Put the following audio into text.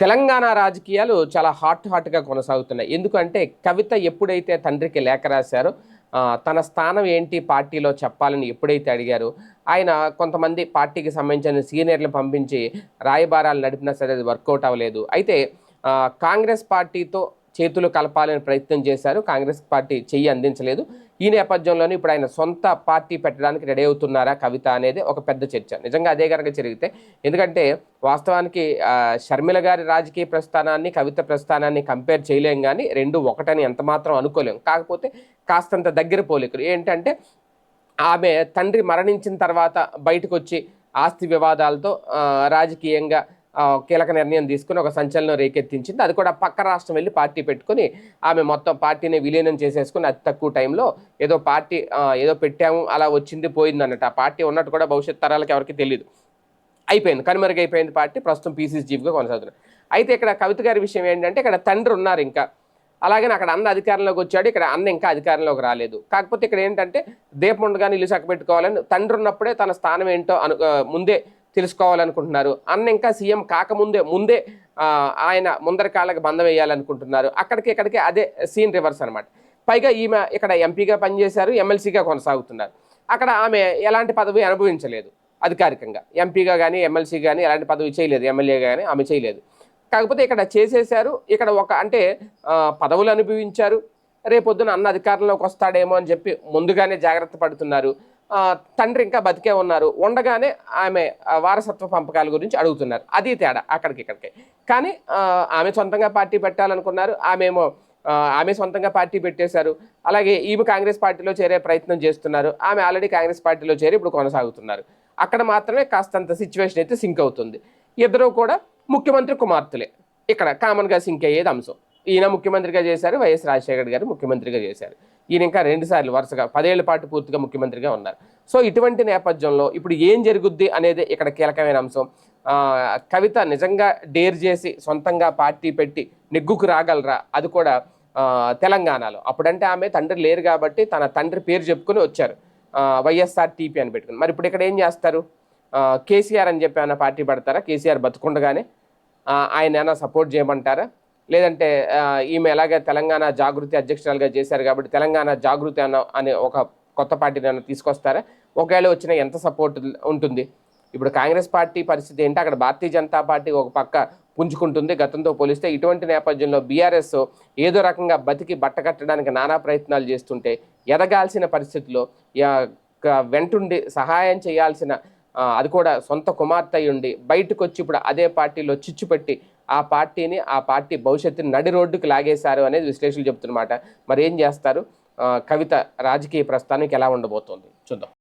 తెలంగాణ రాజకీయాలు చాలా హాట్ హాట్గా కొనసాగుతున్నాయి. ఎందుకంటే కవిత ఎప్పుడైతే తండ్రికి లేఖ రాశారో తన స్థానం ఏంటి పార్టీలో చెప్పాలని ఎప్పుడైతే అడిగారో ఆయన కొంతమంది పార్టీకి సంబంధించిన సీనియర్లు పంపించి రాయబారాలు నడిపినా సరే అది వర్కౌట్ అవ్వలేదు. అయితే కాంగ్రెస్ పార్టీతో చేతులు కలపాలని ప్రయత్నం చేశారు. కాంగ్రెస్ పార్టీ చెయ్యి అందించలేదు. ఈ నేపథ్యంలోనే ఇప్పుడు ఆయన సొంత పార్టీ పెట్టడానికి రెడీ అవుతున్నారా కవిత అనేది ఒక పెద్ద చర్చ. నిజంగా అదే కనుక జరిగితే ఎందుకంటే వాస్తవానికి షర్మిల గారి రాజకీయ ప్రస్థానాన్ని కవిత ప్రస్థానాన్ని కంపేర్ చేయలేం కానీ రెండు ఒకటని ఎంత మాత్రం అనుకోలేం. కాకపోతే కాస్తంత దగ్గర పోలికలు. ఏంటంటే ఆమె తండ్రి మరణించిన తర్వాత బయటకు వచ్చి ఆస్తి వివాదాలతో రాజకీయంగా కీలక నిర్ణయం తీసుకుని ఒక సంచలనం రేకెత్తించింది. అది కూడా పక్క రాష్ట్రం వెళ్ళి పార్టీ పెట్టుకుని ఆమె మొత్తం పార్టీని విలీనం చేసేసుకుని అతి తక్కువ టైంలో ఏదో పార్టీ ఏదో పెట్టాము అలా వచ్చింది పోయింది అన్నట్టు ఆ పార్టీ ఉన్నట్టు కూడా భవిష్యత్ తరాలకు ఎవరికి తెలియదు అయిపోయింది. కనుమరుగైపోయింది పార్టీ ప్రస్తుతం పీసీసీ చీఫ్గా కొనసాగుతున్నారు. అయితే ఇక్కడ కవిత గారి విషయం ఏంటంటే ఇక్కడ తండ్రి ఉన్నారు ఇంకా. అలాగే అక్కడ అన్న అధికారంలోకి వచ్చాడు ఇక్కడ అన్న ఇంకా అధికారంలోకి రాలేదు. కాకపోతే ఇక్కడ ఏంటంటే దీపం ఉండగానే ఇల్లు చక్కబెట్టుకోవాలని తండ్రి ఉన్నప్పుడే తన స్థానం ఏంటో అను ముందే తెలుసుకోవాలనుకుంటున్నారు. అన్న ఇంకా సీఎం కాకముందే ముందే ఆయన ముందర కాళ్ళకి బంధం వేయాలనుకుంటున్నారు. అక్కడికి ఇక్కడికి అదే సీన్ రివర్స్ అనమాట పైగా ఈమె ఇక్కడ ఎంపీగా పనిచేశారు ఎమ్మెల్సీగా కొనసాగుతున్నారు. అక్కడ ఆమె ఎలాంటి పదవి అనుభవించలేదు అధికారికంగా. ఎంపీగా కానీ ఎమ్మెల్సీ కానీ ఎలాంటి పదవి చేయలేదు. ఎమ్మెల్యేగా కానీ ఆమె చేయలేదు. కాకపోతే ఇక్కడ చేసేశారు ఇక్కడ ఒక అంటే పదవులు అనుభవించారు. రేపొద్దున అన్న అధికారంలోకి వస్తాడేమో అని చెప్పి ముందుగానే జాగ్రత్త పడుతున్నారు. తండ్రి ఇంకా బతికే ఉన్నారు. ఉండగానే ఆమె వారసత్వ పంపకాల గురించి అడుగుతున్నారు. అది తేడా అక్కడికి ఇక్కడికి. కానీ ఆమె సొంతంగా పార్టీ పెట్టాలనుకున్నారు. ఆమెమో ఆమె సొంతంగా పార్టీ పెట్టేశారు. అలాగే ఈమె కాంగ్రెస్ పార్టీలో చేరే ప్రయత్నం చేస్తున్నారు. ఆమె ఆల్రెడీ కాంగ్రెస్ పార్టీలో చేరి ఇప్పుడు కొనసాగుతున్నారు. అక్కడ మాత్రమే కాస్తంత సిచ్యువేషన్ అయితే సింక్ అవుతుంది. ఇద్దరు కూడా ముఖ్యమంత్రి కుమార్తెలే. ఇక్కడ కామన్గా సింక్ అయ్యేది అంశం. ఈయన ముఖ్యమంత్రిగా చేశారు వైఎస్ రాజశేఖర్ గారు ముఖ్యమంత్రిగా చేశారు. ఈయన ఇంకా రెండుసార్లు వరుసగా పదేళ్ళ పాటు పూర్తిగా ముఖ్యమంత్రిగా ఉన్నారు. సో ఇటువంటి నేపథ్యంలో ఇప్పుడు ఏం జరుగుద్ది అనేది ఇక్కడ కీలకమైన అంశం. కవిత నిజంగా డేర్ చేసి సొంతంగా పార్టీ పెట్టి నెగ్గుకు రాగలరా? అది కూడా తెలంగాణలో. అప్పుడంటే ఆమె తండ్రి లేరు కాబట్టి తన తండ్రి పేరు చెప్పుకొని వచ్చారు. వైఎస్ఆర్టీపీ వైఎస్ఆర్ టీపీ అని పెట్టుకుని. మరి ఇప్పుడు ఇక్కడ ఏం చేస్తారు? కేసీఆర్ అని చెప్పి ఏమైనా పార్టీ పడతారా? కేసీఆర్ బతుకుండగానే ఆయన ఏమైనా సపోర్ట్ చేయమంటారా? లేదంటే ఈమె ఎలాగే తెలంగాణ జాగృతి అధ్యక్షురాలుగా చేశారు కాబట్టి తెలంగాణ జాగృతి అన్న అనే ఒక కొత్త పార్టీని అన్న తీసుకొస్తారా? ఒకవేళ వచ్చిన ఎంత సపోర్ట్ ఉంటుంది? ఇప్పుడు కాంగ్రెస్ పార్టీ పరిస్థితి ఏంటి? అక్కడ భారతీయ జనతా పార్టీ ఒక పక్క పుంజుకుంటుంది గతంతో పోలిస్తే ఇటువంటి నేపథ్యంలో బీఆర్ఎస్ ఏదో రకంగా బతికి బట్ట కట్టడానికి నానా ప్రయత్నాలు చేస్తుంటే ఎదగాల్సిన పరిస్థితిలో వెంటుండి సహాయం చేయాల్సిన అది కూడా సొంత కుమార్తె ఉండి బయటకు వచ్చి ఇప్పుడు అదే పార్టీలో చిచ్చు పెట్టి ఆ పార్టీని ఆ పార్టీ భవిష్యత్తుని నడి రోడ్డుకి లాగేశారు అనేది విశ్లేషకులు చెప్తున్నమాట. మరి ఏం చేస్తారు కవిత రాజకీయ ప్రస్థానానికి ఎలా ఉండబోతోంది? చూద్దాం.